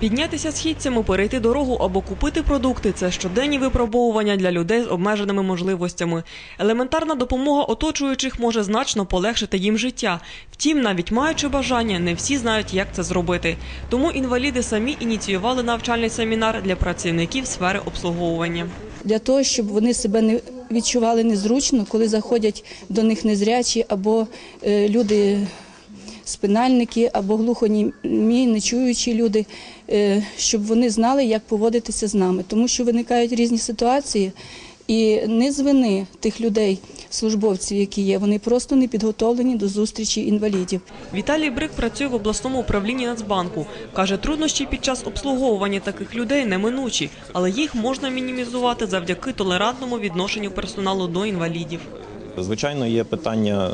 Піднятися східцями, перейти дорогу або купити продукти це щоденні випробовування для людей з обмеженими можливостями. Елементарна допомога оточуючих може значно полегшити їм життя. Втім, навіть маючи бажання, не всі знають, як це зробити. Тому інваліди самі ініціювали навчальний семінар для працівників сфери обслуговування. для того, щоб вони себе не відчували незручно, коли заходять до них незрячі або е, люди. Спинальники або глухонімі, нечуючі люди, е, щоб вони знали, як поводитися з нами, тому що виникають різні ситуації, і не з вини тих людей, службовців, які є, вони просто не підготовлені до зустрічі інвалідів. Віталій Брик працює в обласному управлінні Нацбанку. Каже, труднощі під час обслуговування таких людей неминучі, але їх можна мінімізувати завдяки толерантному відношенню персоналу до інвалідів. Звичайно, є питання,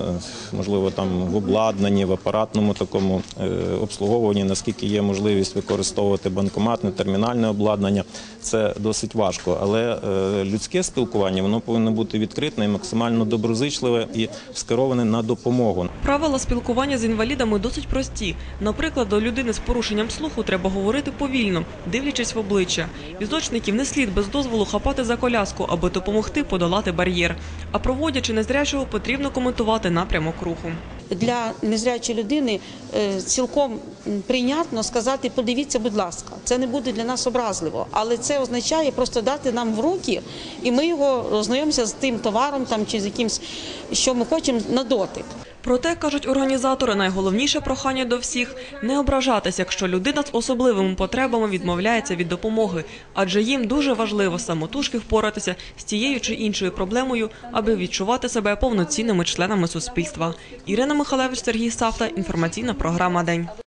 е, можливо, там в обладнанні, в апаратному такому е, обслуговуванні, наскільки є можливість використовувати банкоматне, термінальне обладнання. Це досить важко, але е, людське спілкування воно повинно бути відкрите і максимально доброзичливе і скероване на допомогу. Правила спілкування з інвалідами досить прості. Наприклад, до людини з порушенням слуху треба говорити повільно, дивлячись в обличчя. Візочників не слід без дозволу хапати за коляску, аби допомогти подолати бар'єр. А проводячи незрячого, потрібно коментувати напрямок руху. для незрячої людини е, цілком прийнятно сказати, подивіться, будь ласка, це не буде для нас образливо, але це означає просто дати нам в руки, і ми його ознайомимося з тим товаром там чи з якимсь, що ми хочемо на дотик. Проте, кажуть організатори, найголовніше прохання до всіх – не ображатись, якщо людина з особливими потребами відмовляється від допомоги, адже їм дуже важливо самотужки впоратися з тією чи іншою проблемою, аби відчувати себе повноцінними членами суспільства. Ірина Михалевич, Сергій Савта, інформаційна програма «День».